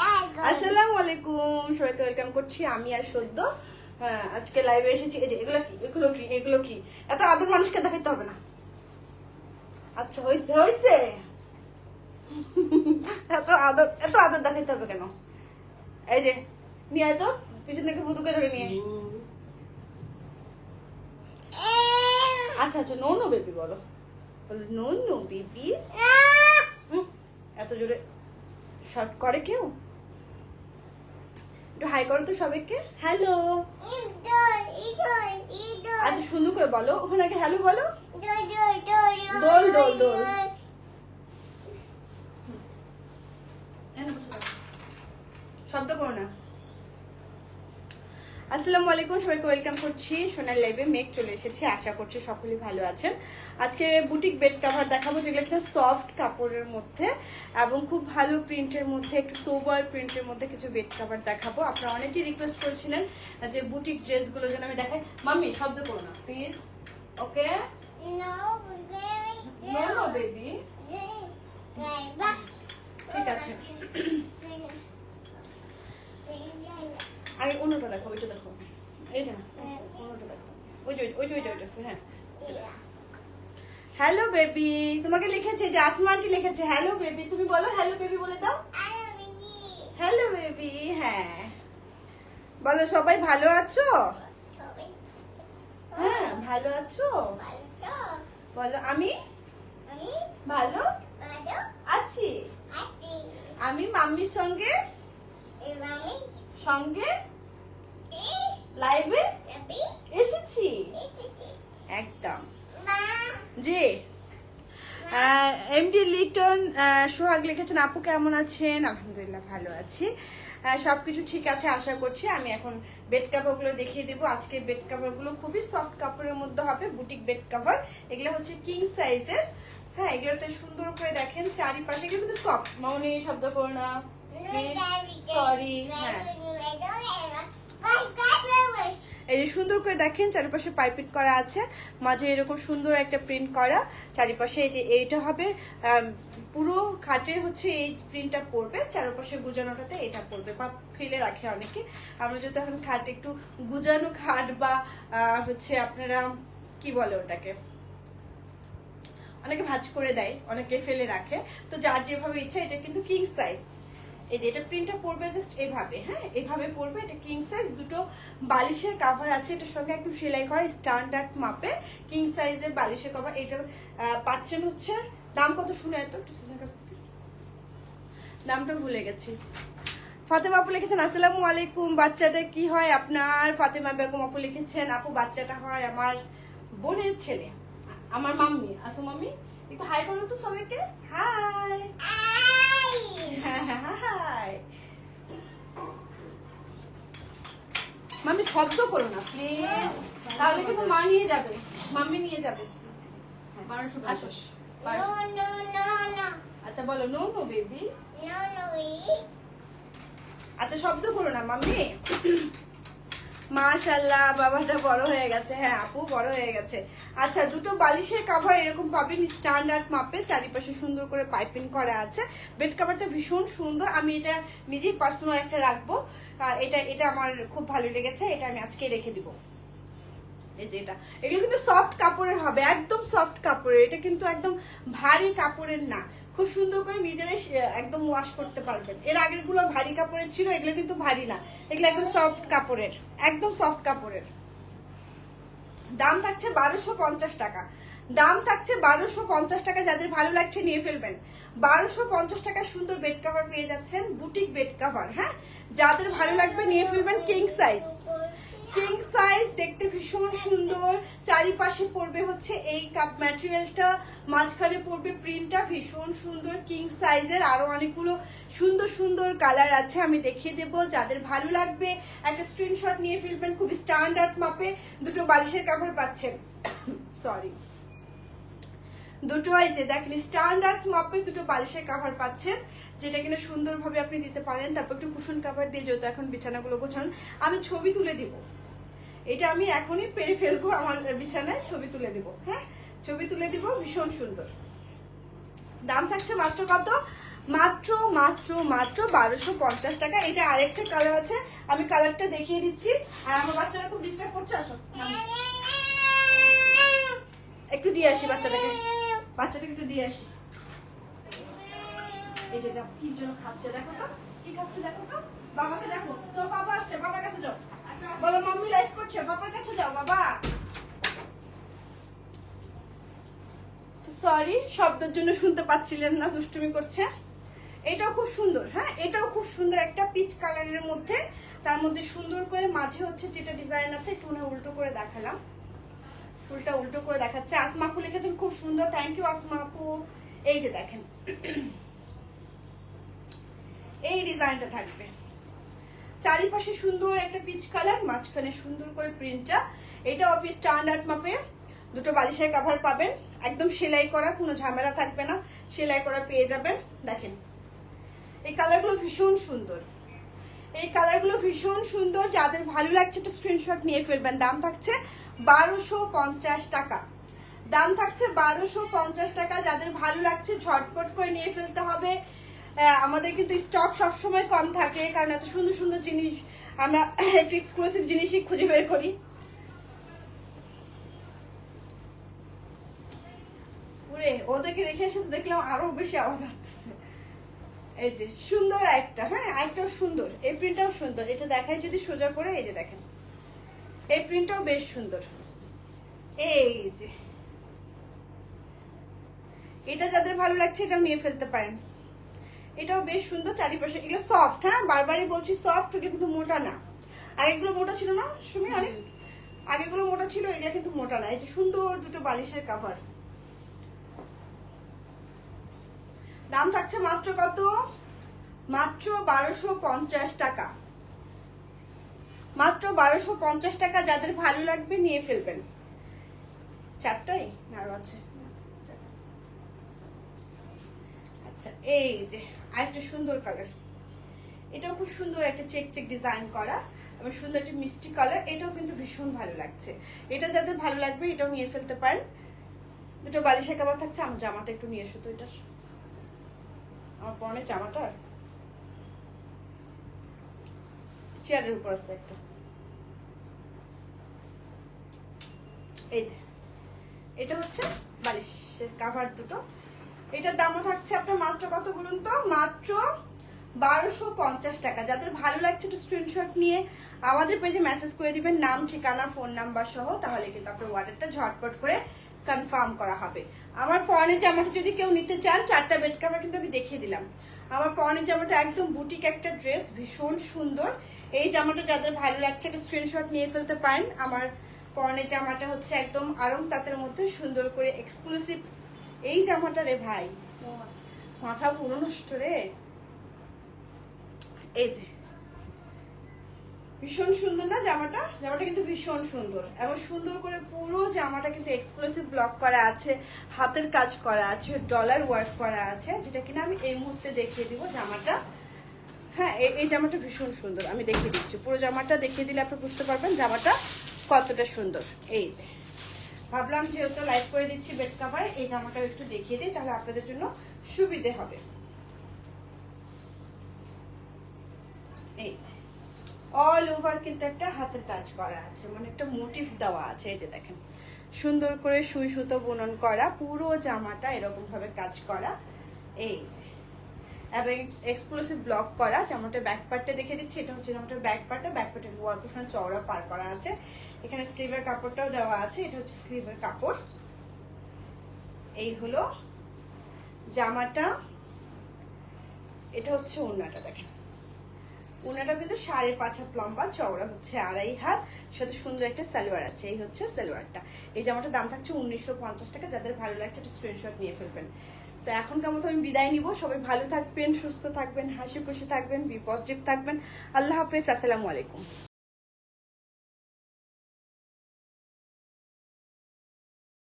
আসসালামু আলাইকুম। সবাইকে ওয়েলকাম করছি আমি আর সদ্য। হ্যাঁ আজকে লাইভে এসেছি। এই যে, এগুলো কি? এগুলো কি? এগুলো কি? এত আদর মানুষকে দেখাইতে হবে না। আচ্ছা হইছে হইছে। এত আদর এত আদর দেখাইতে হবে কেন? এই যে, নিয়ে আয় তো। পিছন থেকে বুদুকে ধরে নিয়ে। আচ্ছা আচ্ছা নো নো বেবি বলো। বলো নো নো বেবি এত জোরে শর্ট করে কেউ? একটু হাই করো তো সবাইকে। হ্যালো আচ্ছা সুন্দর করে বলো। ওখানে আগে হ্যালো বলো। দোল, দোল, দোল। শব্দ করো না। আসসালামু আলাইকুম সবাইকে ওয়েলকাম করছি। সোনার লাইভে মেক চলে এসেছি আশা করছি সকলেই ভালো আছেন। আজকে বুটিক বেড কাভার দেখাবো যেগুলো একটা সফট কাপড়ের মধ্যে এবং খুব ভালো প্রিন্টের মধ্যে একটু সোবার প্রিন্টের মধ্যে কিছু বেড কাভার দেখাবো। আপনারা অনেকেই রিকোয়েস্ট করেছিলেন যে বুটিক ড্রেসগুলো যেন আমি দেখাই। মাম্মি শব্দ করো না please okay no no baby ঠিক আছে আরে অন্যটা দেখো, ওইটা দেখো। হ্যাঁ। হ্যালো বেবি তোমাকে লিখেছে যে আসমা আন্টি লিখেছে হ্যালো বেবি তুমি বলো হ্যালো বেবি বলে দাও। হ্যালো বেবি হ্যাঁ। বলো, সবাই ভালো আছো? হ্যাঁ ভালো আছো? বলো, আমি? ভালো? আছি। আমি মাম্মির সঙ্গে? সঙ্গে লাইভে এসেছি একদম জি এমডি লিটন সোহাগ লিখেছেন, আপু কেমন আছেন? আলহামদুলিল্লাহ ভালো আছি। সবকিছু ঠিক আছে, আশা করছি। আমি এখন বেড কাভারগুলো দেখিয়ে দেবো। আজকে বেড কাভারগুলো খুবই সফট কাপড়ের মধ্যে হবে বুটিক বেড কাভার এগুলো হচ্ছে কিং সাইজের হ্যাঁ এগুলোতে সুন্দর করে দেখেন চারিপাশে। এগুলো কিন্তু সফট মামনি, শব্দ করো না। সরি হ্যাঁ। এই যে সুন্দর করে দেখেন, চারিপাশে পাইপিট করা আছে। মাঝে এরকম সুন্দর একটা প্রিন্ট করা। চারিপাশে এই যে এইটা হবে পুরো খাটের হচ্ছে এই প্রিন্টটা পড়বে। চারপাশে গুজানোটাতে এটা পড়বে বা ফেলে রাখে অনেকে। আমরা যদি এখন খাট একটু গুজানো খাট বা হচ্ছে আপনারা কি বলে ওটাকে? অনেকে ভাজ করে দেয়, অনেকে ফেলে রাখে। তো যার যেভাবে ইচ্ছা, এটা কিন্তু কিং সাইজ এই যে, এটা প্রিন্টটা পড়বে জাস্ট এভাবে হ্যাঁ? এভাবে পড়বে এটা কিং সাইজ দুটো বালিশের কাভার আছে, এটার সঙ্গে একটু সেলাই করা স্ট্যান্ডার্ড মাপে কিং সাইজের বালিশের কভার এটা পাচ্ছেন হচ্ছে, দাম কত শুনে এত? কাছ থেকে। দামটা ভুলে গেছি। ফাতেমা আপু লিখেছেন, আসসালামু আলাইকুম, বাচ্চাটা কি হয় আপনার? ফাতেমা বেগম আপু লিখেছেন, আপু, বাচ্চাটা হয় আমার বোনের ছেলে। আমার মাম্মি আছো মাম্মি, একটু হাই করো তো সবাইকে। হাই হাই মাম্মি শব্দ করো না প্লিজ তাহলে কিন্তু মা নিয়ে যাবে মাম্মি নিয়ে যাবে। আচ্ছা বলো নো নো বেবি আচ্ছা শব্দ করো না মাম্মি। মাশাল্লাহ বাবাটা বড় হয়ে গেছে। হ্যাঁ আপু বড় হয়ে গেছে। আচ্ছা দুটো বালিশের কাভার এরকম পাবেন স্ট্যান্ডার্ড মাপে চারিপাশে সুন্দর করে পাইপিং করা আছে। বেড কাভারটা ভীষণ সুন্দর। আমি এটা নিজেই পার্সোনাল একটা রাখব। এটা এটা আমার খুব ভালো লেগেছে, এটা আমি আজকে রেখে দিব। এই যে এটা, এগুলো কিন্তু সফট কাপড়ের হবে, একদম সফট কাপড়ের। এটা কিন্তু একদম ভারী কাপড়ের না। খুব সুন্দর করে নিজেরাই একদম ওয়াশ করতে পারবেন। এর আগেরগুলো ভারী কাপড়ের ছিল, এগুলো কিন্তু ভারী না। এগুলো একদম সফট কাপড়ের, একদম সফট কাপড়ের। দাম থাকছে বারোশো পঞ্চাশ টাকা। দাম থাকছে বারোশো পঞ্চাশ টাকা, যাদের ভালো লাগছে নিয়ে ফেলবেন। বারোশো পঞ্চাশ টাকা সুন্দর বেড কাভার পেয়ে যাচ্ছেন বুটিক বেড কাভার হ্যাঁ? যাদের ভালো লাগবে নিয়ে ফেলবেন কিং সাইজ কিং সাইজ দেখতে ভীষণ সুন্দর। চারিপাশে পড়বে হচ্ছে এই কাপ ম্যাটেরিয়ালটা মাঝখানে পড়বে প্রিন্টটা ভীষণ সুন্দর কিং সাইজের আরও অনেকগুলো সুন্দর সুন্দর কালার আছে, আমি দেখিয়ে দেবো। যাদের ভালো লাগবে, একটা স্ক্রিনশট নিয়ে ফেলবেন। খুব স্ট্যান্ডার্ড মাপে দুটো বালিশের কাপড় পাচ্ছেন সরি দুটো যে দেখেন স্ট্যান্ডার্ড মাপে দুটো বালিশের কাভার পাচ্ছেন, যেটা কিনা সুন্দরভাবে আপনি দিতে পারেন। তারপর একটু কুশন কাভার দিয়ে যেহেতু এখন বিছানাগুলো গোছান, আমি ছবি তুলে দিব। এটা আমি এখনই পেরে ফেলব আমার বিছানায়, ছবি তুলে দিব হ্যাঁ? ছবি তুলে দিব, ভীষণ সুন্দর। দাম থাকছে মাত্র কত? মাত্র মাত্র মাত্র বারোশো পঞ্চাশ টাকা। এটা আরেকটা কালার আছে, আমি কালারটা দেখিয়ে দিচ্ছি। আর আমার বাচ্চারা খুব ডিস্টার্ব করছে, আসো। একটু দিয়ে আসি বাচ্চাটাকে। বাচ্চাটাকে একটু দিয়ে আসি। এই যে কি জন্য খাচ্ছে, দেখো তো, কি খাচ্ছে, দেখো তো। বাবাকে দেখো তো বাবা আসছে, বাবার কাছে যাও। বলো, মাম্মি লাইভ করছে, বাবার কাছে যাও, বাবা। সরি শব্দের জন্য শুনতে পাচ্ছিলেন না, দুষ্টুমি করছে। এটাও খুব সুন্দর হ্যাঁ? এটাও খুব সুন্দর একটা পিচ কালারের মধ্যে। তার মধ্যে সুন্দর করে মাঝে হচ্ছে যেটা ডিজাইন আছে একটু উল্টো করে দেখালাম। ফুলটা উল্টো করে দেখাচ্ছে। আসমা আপু লিখেছেন, খুব সুন্দর থ্যাংক ইউ আসমা আপু। এই যে দেখেন। এই ডিজাইনটা থাকবে। চারিপাশে সুন্দর একটা পিচ কালার মাঝখানে সুন্দর করে প্রিন্টটা এটা অফিস স্ট্যান্ডার্ড মাপে দুটো বালিশের কাভার পাবেন। একদম সেলাই করা, কোনো ঝামেলা থাকবে না। সেলাই করা পেয়ে যাবেন। দেখেন, এই কালারগুলো ভীষণ সুন্দর। এই কালারগুলো ভীষণ সুন্দর। যাদের ভালো লাগছে একটা স্ক্রিনশট নিয়ে ফেলবেন। দাম থাকছে বারোশো পঞ্চাশ টাকা। দাম থাকছে বারোশো পঞ্চাশ টাকা। যাদের ভালো লাগছে ঝটপট করে নিয়ে ফেলতে হবে। আমাদের কিন্তু স্টক সবসময় কম থাকে, কারণ এত সুন্দর সুন্দর জিনিস, আমরা একটু এক্সক্লুসিভ জিনিসই খুঁজে বের করি। ওরে, ওদেরকে রেখে এসে দেখলাম আরও বেশি আওয়াজ আসতেছে। এই যে, সুন্দর একটা হ্যাঁ আরেকটাও সুন্দর, এই প্রিন্টটাও সুন্দর, এটা দেখাই যদি সোজা করে, এই যে দেখেন, এই প্রিন্টটাও বেশ সুন্দর। এই যে, এটা যাদের ভালো লাগছে এটা নিয়ে ফেলতে পারেন। এটাও বেশ সুন্দর চারিপাশে। এগুলো সফট হ্যাঁ? বারবারই বলছি সফট এগুলো কিন্তু মোটা না। আগেগুলো মোটা ছিল না সুমি অনেক? আগেগুলো মোটা ছিল এটা কিন্তু মোটা না। এই যে সুন্দর দুটো বালিশের কাভার দাম থাকছে মাত্র কত? মাত্র বারোশো পঞ্চাশ টাকা। মাত্র বারোশো পঞ্চাশ টাকা যাদের ভালো লাগবে নিয়ে ফেলবেন। চারটাই? আরও আছে। আচ্ছা এই যে। আরেকটা সুন্দর কালার এটাও খুব সুন্দর একটা চেক চেক ডিজাইন করা। এবং সুন্দর একটা মিষ্টি কালার এটাও কিন্তু ভীষণ ভালো লাগছে। এটা যাদের ভালো লাগবে, এটাও নিয়ে ফেলতে পারেন। দুটো বালিশের কাবার থাকছে আমার জামাটা একটু নিয়ে এসো তো এটার। আমার পরনের জামাটা চেয়ারের উপর আছে একটা। এই যে, এটা হচ্ছে বালিশের কাভার দুটো। এটার দামও থাকছে আপনার মাত্র কত বলুন তো? মাত্র বারোশো পঞ্চাশ টাকা। যাদের ভালো লাগছে একটু স্ক্রিনশট নিয়ে আমাদের পেজে মেসেজ করে দিবেন, নাম, ঠিকানা ফোন নাম্বার সহ, তাহলে কিন্তু আপনার অর্ডারটা ঝটপট করে কনফার্ম করা হবে। আমার পরনের জামাটা যদি কেউ নিতে চান, চারটা বেড কাভার কিন্তু আমি দেখিয়ে দিলাম। আমার পরনের জামাটা একদম বুটিক একটা ড্রেস ভীষণ সুন্দর। এই জামাটা যাদের ভালো লাগছে একটা স্ক্রিনশট নিয়ে ফেলতে পারেন। আমার পরনের জামাটা হচ্ছে একদম আরং তাঁতের মধ্যে সুন্দর করে এক্সক্লুসিভ এই জামাটা রে ভাই। মাথা পুরো নষ্ট রে। এই যে। ভীষণ সুন্দর না জামাটা? জামাটা কিন্তু ভীষণ সুন্দর। এবং সুন্দর করে পুরো জামাটা কিন্তু এক্সক্লুসিভ ব্লক করা আছে হাতের কাজ করা আছে ডলার ওয়ার্ক করা আছে যেটা কিনা আমি এই মুহূর্তে দেখিয়ে দিব জামাটা। হ্যাঁ এই- এই জামাটা ভীষণ সুন্দর। আমি দেখিয়ে দিচ্ছি। পুরো জামাটা দেখিয়ে দিলে আপনি বুঝতে পারবেন জামাটা কতটা সুন্দর। এই যে। ভাবলাম যেহেতু লাইভ করে দিচ্ছি বেড কাভার এই জামাটা একটু দেখিয়ে দিই, তাহলে আপনাদের জন্য সুবিধে হবে। অল ওভার কিন্তু একটা হাতের কাজ করা আছে মানে একটা মোটিভ দেওয়া আছে, এই যে দেখেন। সুন্দর করে সুই সুতো বুনন করা, পুরো জামাটা এরকম ভাবে কাজ করা। এই যে এবং এক্সক্লুসিভ ব্লক করা জামাটার ব্যাক পার্টটা দেখে দিচ্ছি, এটা হচ্ছে জামাটার ব্যাক পার্টটা ব্যাক পার্টের পোর্শন চওড়া পার করা আছে। এখানে স্লিভের কাপড়টাও দেওয়া আছে, এটা হচ্ছে স্লিভের কাপড়। এই হলো জামাটা। এটা হচ্ছে ওড়নাটা, দেখেন। ওনাটা কিন্তু সাড়ে পাঁচ হাত লম্বা, চওড়া হচ্ছে আড়াই হাত। সাথে সুন্দর একটা সালোয়ার আছে, এই হচ্ছে সালোয়ারটা। এই জামাটার দাম থাকছে উনিশশো পঞ্চাশ টাকা, যাদের ভালো লাগছে একটা স্ক্রিনশট নিয়ে ফেলবেন। তো এখনকার মতো আমি বিদায় নিব। সবাই ভালো থাকবেন, সুস্থ থাকবেন, হাসি খুশি থাকবেন বি পজিটিভ থাকবেন। আল্লাহ হাফেজ, আসসালামু আলাইকুম।